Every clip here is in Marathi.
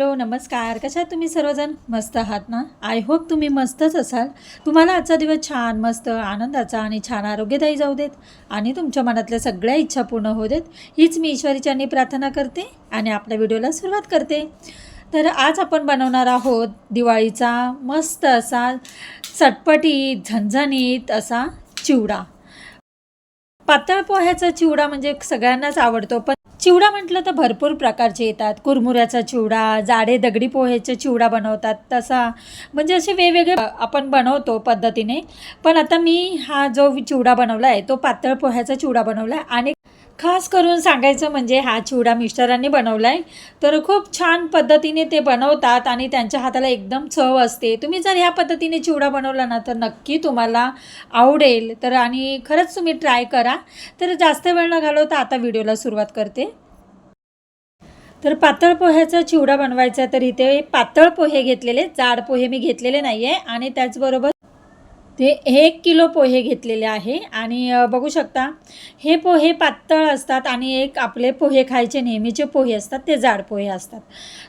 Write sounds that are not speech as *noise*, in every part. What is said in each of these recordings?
हॅलो नमस्कार. कशा आहात तुम्ही सर्वजण? मस्त आहात ना? आय होप तुम्ही मस्तच असाल. तुम्हाला आजचा दिवस छान मस्त आनंदाचा आणि छान आरोग्यदायी जाऊ देत आणि तुमच्या मनातल्या सगळ्या इच्छा पूर्ण होऊ देत हीच मी ईश्वरीच्यांनी प्रार्थना करते आणि आपल्या व्हिडिओला सुरुवात करते. तर आज आपण बनवणार आहोत दिवाळीचा मस्त असा चटपटीत झणझणीत असा चिवडा. पातळ पोह्याचा चिवडा म्हणजे सगळ्यांनाच आवडतो पण चिवडा म्हटलं तर भरपूर प्रकारचे येतात. कुरमुऱ्याचा चिवडा जाडे दगडी पोह्याचा चिवडा बनवतात. तसा म्हणजे असे वेगवेगळे आपण बनवतो पद्धतीने. पण आता मी हा जो चिवडा बनवला आहे तो पातळ पोह्याचा चिवडा बनवला आहे आणि खास करून सांगायचं म्हणजे हा चिवडा मिस्टरांनी बनवला आहे तर खूप छान पद्धतीने ते बनवतात आणि त्यांच्या हाताला एकदम चव असते. तुम्ही जर ह्या पद्धतीने चिवडा बनवला ना तर नक्की तुम्हाला आवडेल. तर आणि खरंच तुम्ही ट्राय करा. तर जास्त वेळ न घालवता आता व्हिडिओला सुरुवात करते. तर पातळ पोह्याचा चिवडा बनवायचा तर इथे पातळ पोहे घेतलेले जाड पोहे मी घेतलेले नाही आहे आणि त्याचबरोबर ते एक किलो पोहे घेतलेले आहे. आणि बघू शकता हे पोहे पातळ असतात आणि एक आपले पोहे खायचे नेहमीचे पोहे असतात ते जाड पोहे असतात.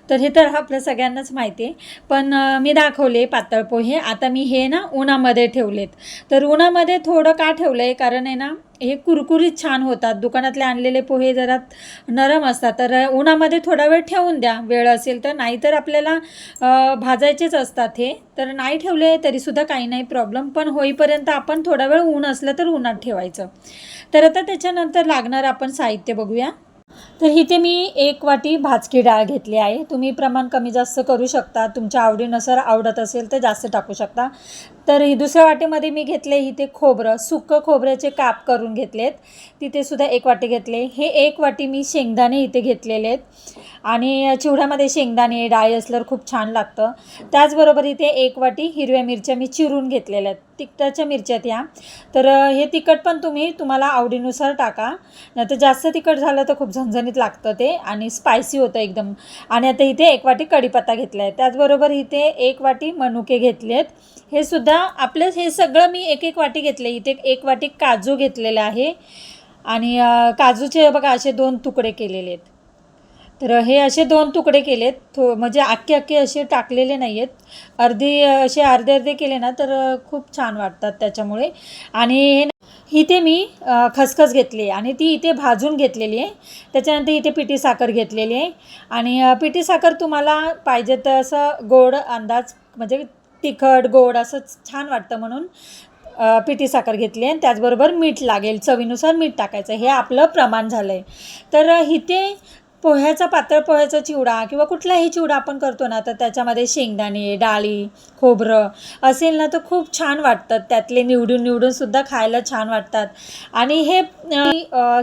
तर हे तर आपल्या सगळ्यांनाच माहिती आहे. पण मी दाखवले पातळ पोहे. आता मी हे ना उन्हामध्ये ठेवलेत. तर उन्हामध्ये थोडं का ठेवलं आहे कारण आहे ना हे कुरकुरीत छान होतात. दुकानातले आणलेले पोहे जरा नरम असतात. तर उन्हामध्ये थोडा वेळ ठेवून द्या. वेळ असेल तर. नाहीतर आपल्याला भाजायचेच असतात हे. तर नाही ठेवले तरीसुद्धा काही नाही प्रॉब्लेम पण होईपर्यंत आपण थोडा वेळ ऊन असलं तर उन्हात ठेवायचं. तर आता त्याच्यानंतर लागणार आपण साहित्य बघूया. तर इथे मी एक वाटी भाजकी डाळ घेतली आहे. तुम्ही प्रमाण कमी जास्त करू शकता. तुमच्या आवडीनुसार आवडत असेल तर जास्त टाकू शकता. तर ही दुसऱ्या वाटीमध्ये मी घेतले इथे खोबरं. सुक्कं खोबऱ्याचे काप करून घेतलेत. तिथे सुद्धा एक वाटी घेतले. हे एक वाटी मी शेंगदाणे इथे घेतलेले आहेत. आणि चिवड्यामध्ये शेंगदाणे डाळी असल्यावर खूप छान लागतं. त्याचबरोबर इथे एक वाटी हिरव्या मिरच्या मी चिरून घेतलेल्या आहेत. तिखटाच्या मिरच्या त्या तर हे तिखट पण तुम्ही तुम्हाला आवडीनुसार टाका. नाही तर जास्त तिखट झालं तर खूप झणझणीत लागतं ते आणि स्पायसी होतं एकदम. आणि आता इथे एक वाटी कढीपत्ता घेतला आहे त्याचबरोबर इथे एक वाटी मनुके घेतले आहेत. हे सुद्धा आपलं हे सगळं मी एक एक वाटी घेतले. इथे एक वाटी काजू घेतलेलं आहे. आणि काजूचे बघा असे दोन तुकडे केलेले आहेत. तर हे असे दोन तुकडे केलेत. थो म्हणजे आख्खे अख्खे असे टाकलेले नाही आहेत अर्धी असे अर्धे अर्धे केले ना तर खूप छान वाटतात त्याच्यामुळे. आणि इथे मी खसखस घेतली आहे आणि ती इथे भाजून घेतलेली आहे. त्याच्यानंतर इथे पिठी साखर घेतलेली आहे. आणि पिठी साखर तुम्हाला पाहिजे तर असं गोड अंदाज म्हणजे तिखट गोड असं छान वाटतं म्हणून पिठी साखर घेतली आहे. आणि त्याचबरोबर मीठ लागेल. चवीनुसार मीठ टाकायचं. हे आपलं प्रमाण झालं आहे तर इथे पोह्याचा पातळ पोह्याचा चिवडा किंवा कुठलाही चिवडा आपण करतो ना तर त्याच्यामध्ये शेंगदाणे डाळी खोबरं असेल ना तर खूप छान वाटतात. त्यातले निवडून निवडून सुद्धा खायला छान वाटतात. आणि हे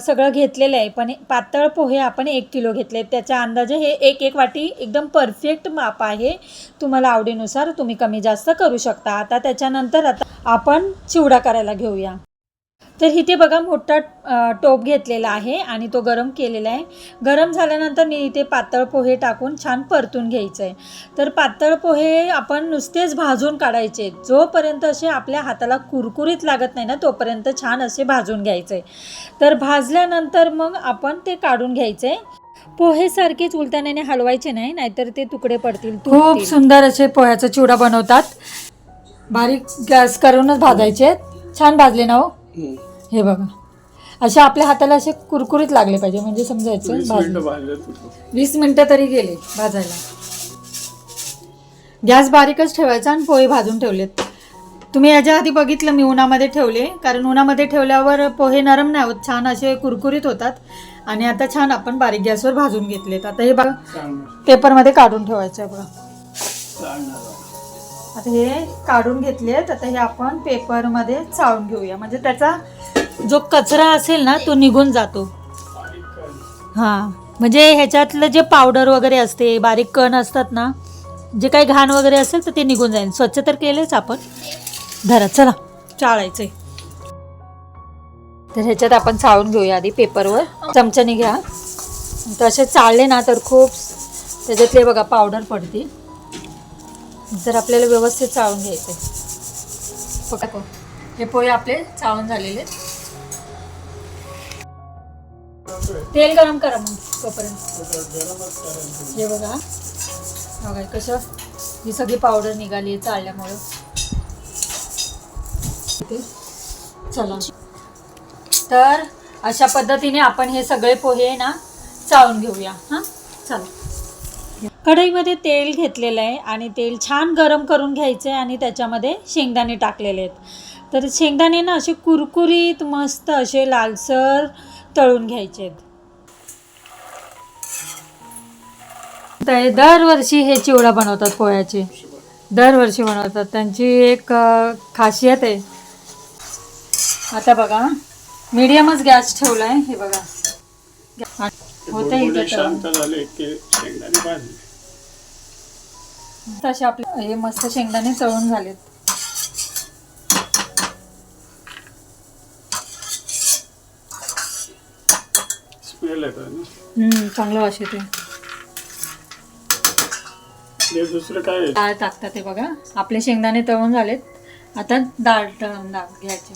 सगळं घेतलेलं आहे पण पातळ पोहे आपण एक किलो घेतले. त्याच्या अंदाजे हे एक एक वाटी एकदम परफेक्ट माप आहे. तुम्हाला आवडीनुसार तुम्ही कमी जास्त करू शकता. आता त्याच्यानंतर आता आपण चिवडा करायला घेऊया. तर इथे बघा मोठा टोप घेतलेला आहे आणि तो गरम केलेला आहे. गरम झाल्यानंतर मी इथे पातळ पोहे टाकून छान परतून घ्यायचं आहे तर पातळ पोहे आपण नुसतेच भाजून काढायचे. जोपर्यंत असे आपल्या हाताला कुरकुरीत लागत नाही ना तोपर्यंत छान असे भाजून घ्यायचे तर भाजल्यानंतर मग आपण ते काढून घ्यायचे पोहे सारखेच उलटाण्याने हलवायचे नाही नाहीतर ते तुकडे पडतील खूप सुंदर असे पोह्याचा चिवडा बनवतात. बारीक गॅस करूनच भाजायचे. छान भाजले ना हो. हे बघा. असे आपल्या हाताला असे कुरकुरीत लागले पाहिजे म्हणजे समजायचं वीस मिनिटं भाजलं तुझं. वीस मिनिटं तरी गेले भाजायला. गॅस बारीकच ठेवायचा आणि पोहे भाजून ठेवलेत. तुम्ही याच्या आधी बघितलं मी उन्हामध्ये ठेवले. कारण उन्हामध्ये ठेवल्यावर पोहे नरम नाही होत छान असे कुरकुरीत होतात. आणि आता छान आपण बारीक गॅसवर भाजून घेतलेत. आता हे बघा पेपरमध्ये काढून ठेवायचं आहे बघा. आता हे काढून घेतलेत आता हे आपण पेपरमध्ये चाळून घेऊया. म्हणजे त्याचा जो कचरा असेल ना तो निघून जातो. हां. म्हणजे ह्याच्यातलं जे पावडर वगैरे असते बारीक कण असतात ना जे काही घाण वगैरे असेल तर ते निघून जाईल. स्वच्छ तर केलेच आपण. धरा चला. चाळायचं आहे तर ह्याच्यात आपण चाळून घेऊया आधी पेपरवर चमच्याने घ्या. तर असे चाळले ना तर खूप त्याच्यातले बघा पावडर पडतील. जर आपल्याला व्यवस्थित चाळून घ्यायचे बघा हे पोहे आपले चाळून झालेले. तेल गरम करा मग तोपर्यंत. हे बघा. बघा कसं ही सगळी पावडर निघाली आहे चालल्यामुळं चला. तर अशा पद्धतीने आपण हे सगळे पोहे ना चाळून घेऊया. हां? चला. कढईमध्ये तेल घेतलेलं आहे आणि तेल छान गरम करून घ्यायचं आहे आणि त्याच्यामध्ये शेंगदाणे टाकलेले आहेत. तर शेंगदाणे ना असे कुरकुरीत मस्त असे लालसर तळून घ्यायचे आहेत. तर दरवर्षी हे चिवडा बनवतात पोह्याचे. दरवर्षी बनवतात. त्यांची एक खासियत आहे. आता बघा मीडियमच गॅस ठेवला आहे हे बघा. होतं इथे तसे आपले हे मस्त शेंगदाणे तळून झालेत. चांगलं वास येते दुसरं काय? डाळ टाकतात ते बघा. आपले शेंगदाणे तळून झालेत. आता डाळ तळून डाळ घ्यायची.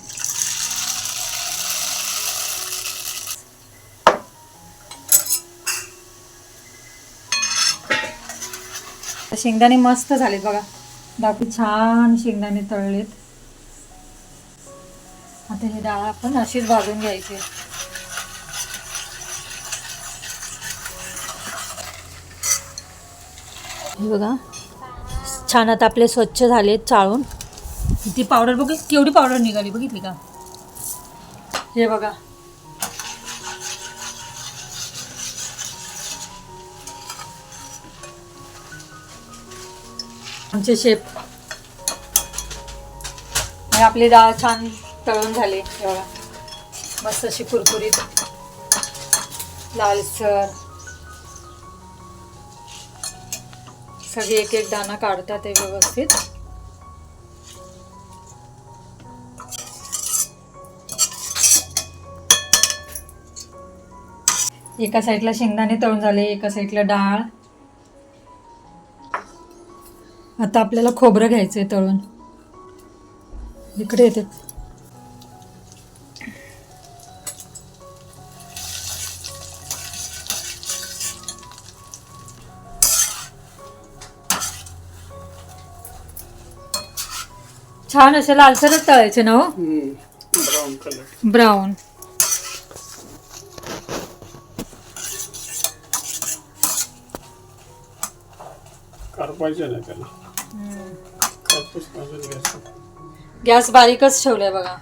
शेंगदाणे मस्त झालेत बघा. बाकी छान शेंगदाणे तळलेत. आता ही डाळ आपण अशीच भाजून घ्यायची. हे बघा. छान आता आपले स्वच्छ झाले चाळून. ती पावडर बघ केवढी पावडर निघाली बघितली का? हे बघा. आमचे शेप. आपली डाळ छान तळून झाली एवढा. मस्त अशी कुरकुरीत. लालसर सगळी एक एक दाणा काढतात ते व्यवस्थित. एका साईडला शेंगदाणे तळून झाले एका साईडला डाळ. आता आपल्याला खोबरं घ्यायचंय तळून. इकडे येते. छान असे लालसरच तळायचे ना हो. ब्राऊन करपायचं नाही त्याला. घ्यायचं गॅस बारीकच ठेवलाय बघा.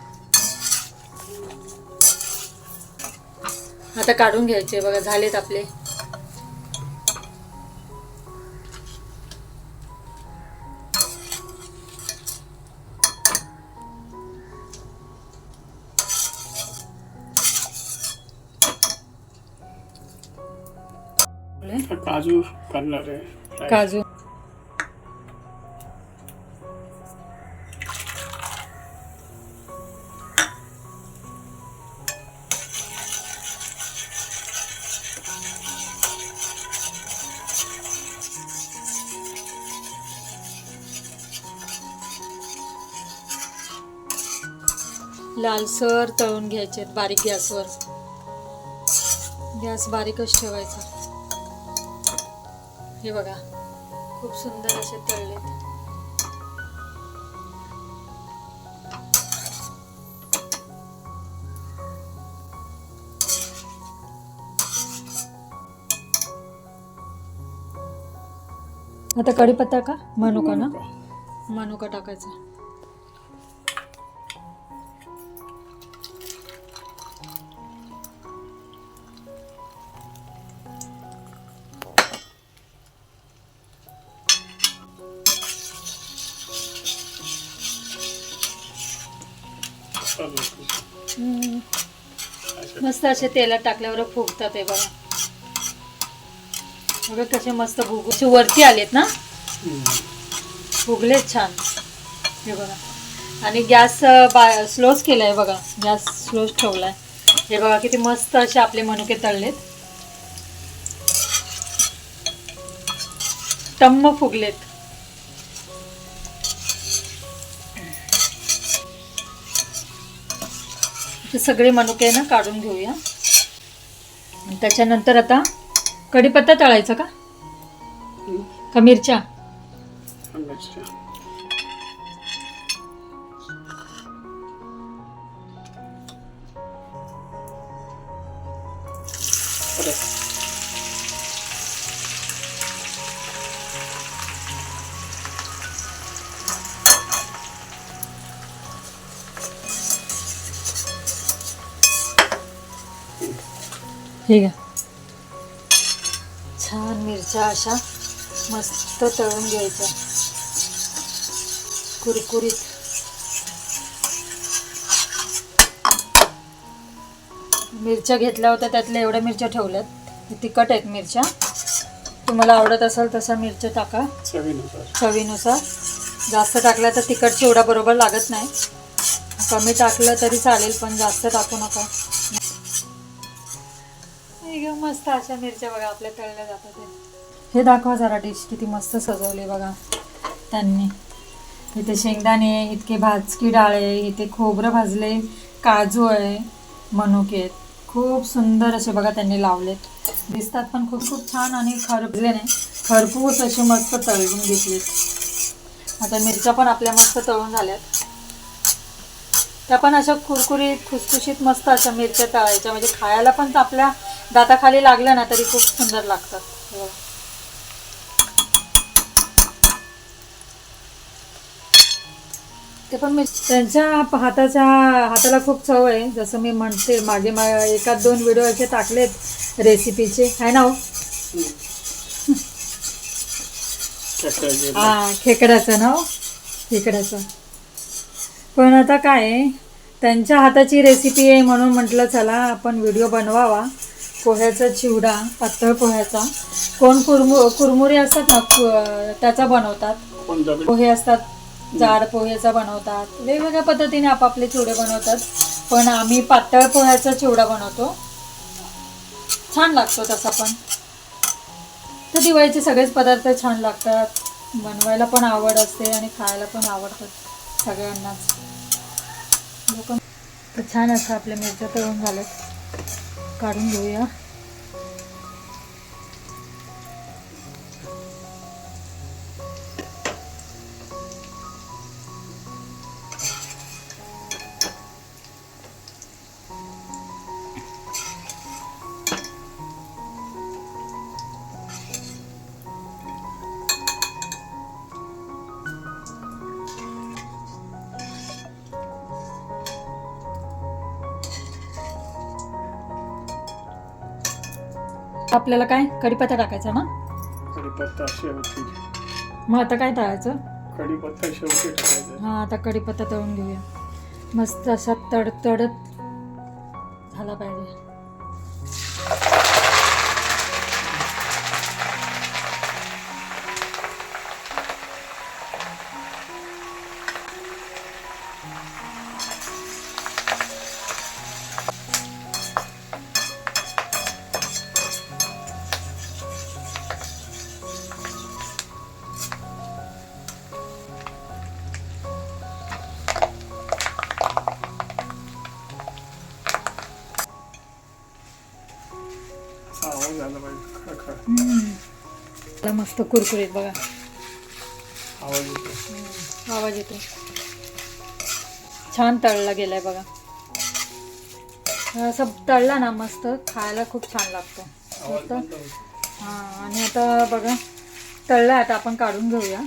आता काढून घ्यायचे बघा झालेत आपले. काजू काजू. लालसर तळून घ्यायचे बारीक गॅसवर. गॅस बारीकच ठेवायचा. हे बघा खूप सुंदर असे तळलेत. आता कढीपत्ता का? मनुका ना? मनुका टाकायचा. असे तेलात टाकल्यावर फुगतात हे बघा. बघा कसे मस्त फुगू असे वरती आलेत ना? फुगलेत छान. हे बघा. आणि गॅस बा स्लोच केलाय बघा. गॅस स्लोच ठेवलाय. हे बघा किती मस्त असे आपले मनुके तळलेत. टम्म फुगलेत. हे सगळे मनुके ना काढून घेऊया. त्याच्यानंतर आता कढीपत्ता तळायचा का? हं. का मिरच्या? परत ठीक आहे. छान मिरच्या अशा मस्त तळून घ्यायच्या. कुरकुरीत. मिरच्या घेतल्या होत्या त्यातल्या एवढ्या मिरच्या ठेवल्यात. तिखट आहेत मिरच्या. तुम्हाला आवडत असेल तसा मिरच्या टाका. चवीनुसार. चवीनुसार. जास्त टाकल्या तर तिखट चिवडा बरोबर लागत नाही. कमी टाकलं तरी चालेल पण जास्त टाकू नका. एकदम मस्त अशा मिरच्या बघा आपल्या तळल्या जातात हे दाखवा जरा डिश किती मस्त सजवली बघा त्यांनी. इथे शेंगदाणे आहे, इतके भाजकी डाळ आहे इथे खोबरं भाजले काजू आहे मनुके आहेत. खूप सुंदर असे बघा त्यांनी लावलेत. दिसतात पण खूप खूप छान आणि खरपले नाही. खरपूस असे मस्त तळून घेतलेत. आता मिरच्या पण आपल्या मस्त तळून झाल्यात. त्या पण अशा कुरकुरीत खुसखुशीत मस्त अशा मिरच्या तळायच्या. म्हणजे खायला पण आपल्या दाताखाली लागल्या ना तरी खूप सुंदर लागतात. हे. ते पण मी त्यांच्या हाताच्या हाताला खूप चव आहे. जसं मी म्हणते मागे मा एकाच दोन व्हिडिओ असे टाकलेत रेसिपीचे. आहे ना हो? खेकड्याचे हा खेकड्याचं ना हो? खेकड्याचं. पण आता काय आहे, त्यांच्या हाताची रेसिपी आहे म्हणून म्हटलं चला आपण व्हिडिओ बनवावा. पोह्याचा चिवडा पातळ पोह्याचा. कोण कुरमु कुरमुरे असतात ना त्याचा बनवतात. पोहे असतात जाड पोहेचा बनवतात. वेगवेगळ्या पद्धतीने आपापले चिवडे बनवतात. पण आम्ही पातळ पोह्याचा चिवडा बनवतो. छान लागतो तसा पण. तर दिवाळीचे सगळेच पदार्थ छान लागतात. बनवायला पण आवड असते आणि खायला पण आवडतात सगळ्यांनाच. तर छान असं आपल्या मिरच्या तळून झालं काढून घेऊया. आपल्याला काय? कढीपत्ता टाकायचा ना? कढीपत्ता शेवटी. मग आता काय तळायचं? कढीपत्ता शेवटी टाकायचा. हा आता कढीपत्ता तळून घेऊया. मस्त असा तडतडत झाला पाहिजे. मस्त कुरकुरीत बघा. आवाज येतो आवाज येतो छान तळला गेलाय बघा. असं तळला ना मस्त खायला खूप छान लागतो. मस्त. हा आणि आता बघा तळला आता आपण काढून घेऊया.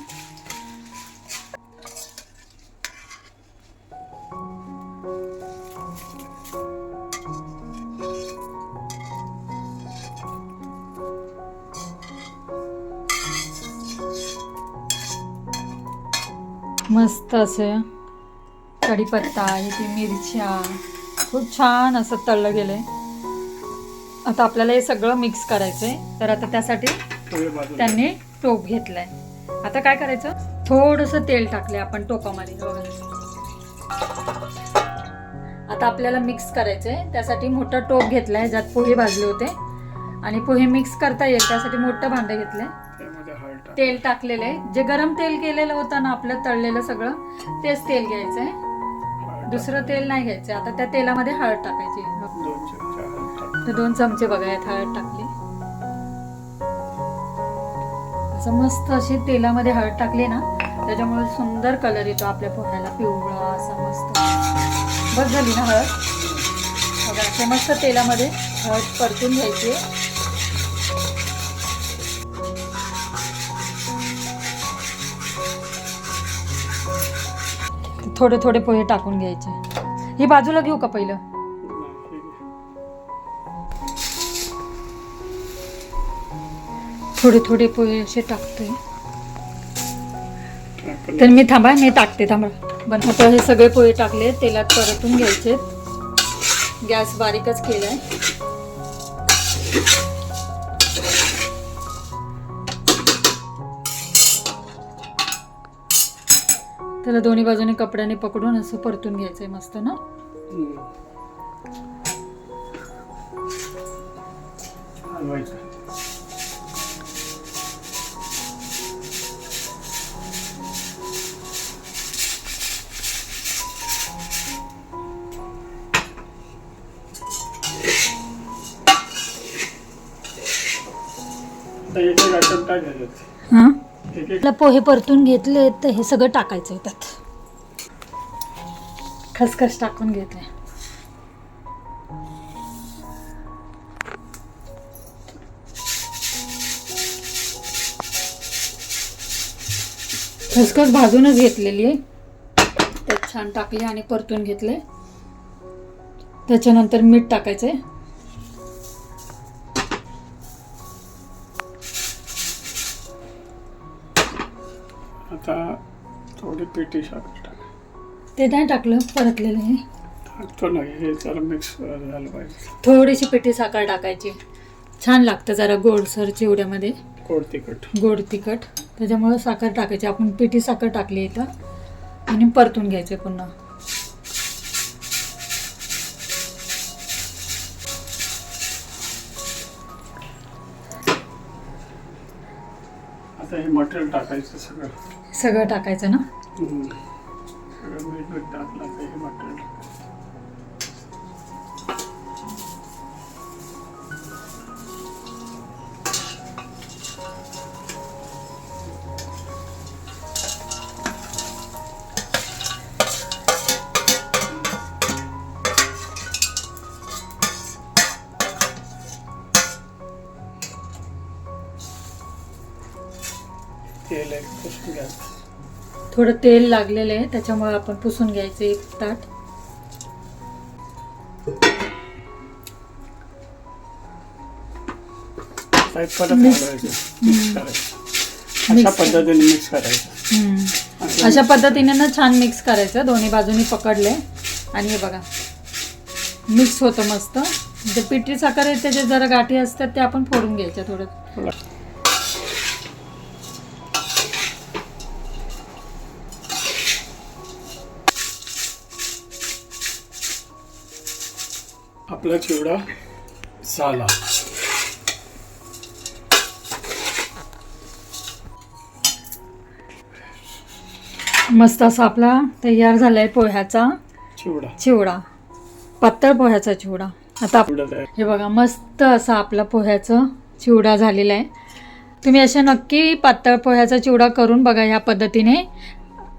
मस्त असं कढीपत्ता इथे मिरच्या खूप छान असं तळलं गेलंय. आता आपल्याला हे सगळं मिक्स करायचंय. तर आता त्यासाठी त्यांनी टोप घेतलाय. आता काय करायचं? थोडंसं तेल टाकले आपण टोपामध्ये. हे आता आपल्याला मिक्स करायचंय. त्यासाठी मोठा टोप घेतलाय ज्यात पोहे भाजले होते. आणि पोहे मिक्स करता येईल त्यासाठी मोठं भांडं घेतलंय. त्यामध्ये हळद टाक तेल टाकलेलं आहे. जे गरम तेल केलेलं होतं ना आपलं तळलेलं सगळं तेच तेल घ्यायचंय. हळद टाक. दुसरं तेल नाही घ्यायचं. आता त्या तेलामध्ये हळद टाकायची. दोन चमचे हळद टाक तर दोन चमचे बघा यात हळद टाकली. असं मस्त अशी तेलामध्ये हळद टाकली ना त्याच्यामुळे सुंदर कलर येतो आपल्या पोह्याला. पिवळा असा मस्त. बस झाली ना हळद? बघा असे मस्त तेलामध्ये हळद परतून घ्यायची थोडे थोडे पोहे टाकून घ्यायचे. ही बाजूला घेऊ का पहिलं? थोडे थोडे पोहे असे टाकते. तर मी थांबा मी टाकते थांबा. बन आता हे सगळे पोहे टाकले तेलात परतून घ्यायचे. गॅस बारीकच केलाय. त्याला दोन्ही बाजूने कपड्याने पकडून असं परतून घ्यायचंय मस्त ना? हलवायचं आता टाकायचं आपलं पोहे परतून घेतले तर हे सगळं टाकायचं आहे त्यात. खसखस टाकून घेतले खसखस भाजूनच घेतलेली आहे. त्यात छान टाकले आणि परतून घेतले त्याच्यानंतर मीठ टाकायचं आहे साखर टाक. ते नाही टाकलं परतलेलं आहे. टाकतो ना हे जरा मिक्स झालं पाहिजे. थोडीशी पिठी साखर टाकायची. छान लागतं जरा गोडसर चिवड्यामध्ये. गोड तिखट. गोड तिखट. त्याच्यामुळं साखर टाकायची. आपण पिठी साखर टाकली इथं. आणि परतून घ्यायचे पुन्हा. आता हे मटेरियल टाकायचं सगळं. सगळं टाकायचं ना हम्म. सगळं मीठ मीठ टाकलं हे मटेरियल तेल एक थोडं तेल लागलेलं आहे त्याच्यामुळे आपण पुसून घ्यायचं एक ताट. अशा पद्धतीने मिक्स करायचं. अशा पद्धतीने ना छान मिक्स करायचं दोन्ही बाजूनी पकडले आणि हे बघा मिक्स होतं मस्त. जे पिठी साखर आहे त्याचे जरा गाठी असतात ते आपण फोडून घ्यायच्या थोडं आपला चिवडा झाला. मस्त असा आपला तयार झालाय पोह्याचा. चिवडा. चिवडा. पातळ पोह्याचा चिवडा. आता हे बघा मस्त असा आपला पोह्याचं चिवडा झालेला आहे. तुम्ही अशा नक्की पातळ पोह्याचा चिवडा करून बघा ह्या पद्धतीने.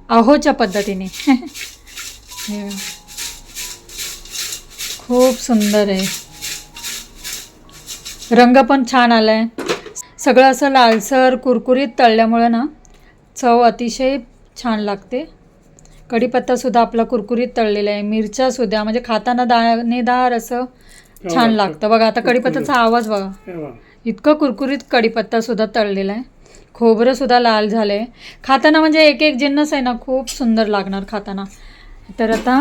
अहोच्या पद्धतीने. *laughs* खूप सुंदर आहे. रंग पण छान आलाय. सगळं असं लालसर कुरकुरीत तळल्यामुळं ना चव अतिशय छान लागते. कढीपत्तासुद्धा आपला कुरकुरीत तळलेला आहे. मिरच्यासुद्धा म्हणजे खाताना दाणेदार असं छान लागतं. बघा आता कढीपत्त्याचा आवाज बघा. हे बघा. इतकं कुरकुरीत कढीपत्तासुद्धा तळलेला आहे. खोबरंसुद्धा लाल झालं आहे खाताना म्हणजे एक एक जिन्नस आहे ना खूप सुंदर लागणार खाताना. तर आता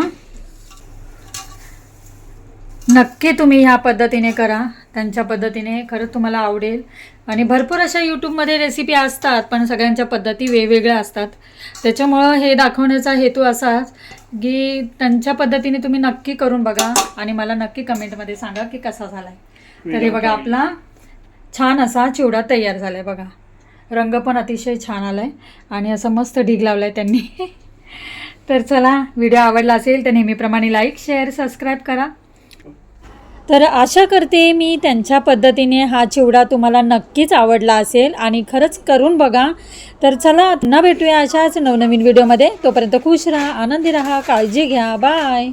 नक्की तुम्ही ह्या पद्धतीने करा. त्यांच्या पद्धतीने खरंच तुम्हाला आवडेल. आणि भरपूर अशा यूट्यूबमध्ये रेसिपी असतात पण सगळ्यांच्या पद्धती वेगवेगळ्या असतात. त्याच्यामुळं हे दाखवण्याचा हेतू असाच की त्यांच्या पद्धतीने तुम्ही नक्की करून बघा आणि मला नक्की कमेंटमध्ये सांगा की कसा झाला आहे तर हे बघा आपला छान असा चिवडा तयार झाला आहे बघा. रंग पण अतिशय छान आला आहे आणि असं मस्त ढीग लावला आहे त्यांनी. *laughs* तर चला व्हिडिओ आवडला असेल तर नेहमीप्रमाणे लाईक शेअर सबस्क्राईब करा. तर आशा करते मी त्यांच्या पद्धतीने हा चिवडा तुम्हाला नक्कीच आवडला असेल आणि खरंच करून बघा. तर चला पुन्हा भेटूया अशाच नवनवीन व्हिडिओमध्ये. तोपर्यंत खुश राहा आनंदी राहा काळजी घ्या. बाय.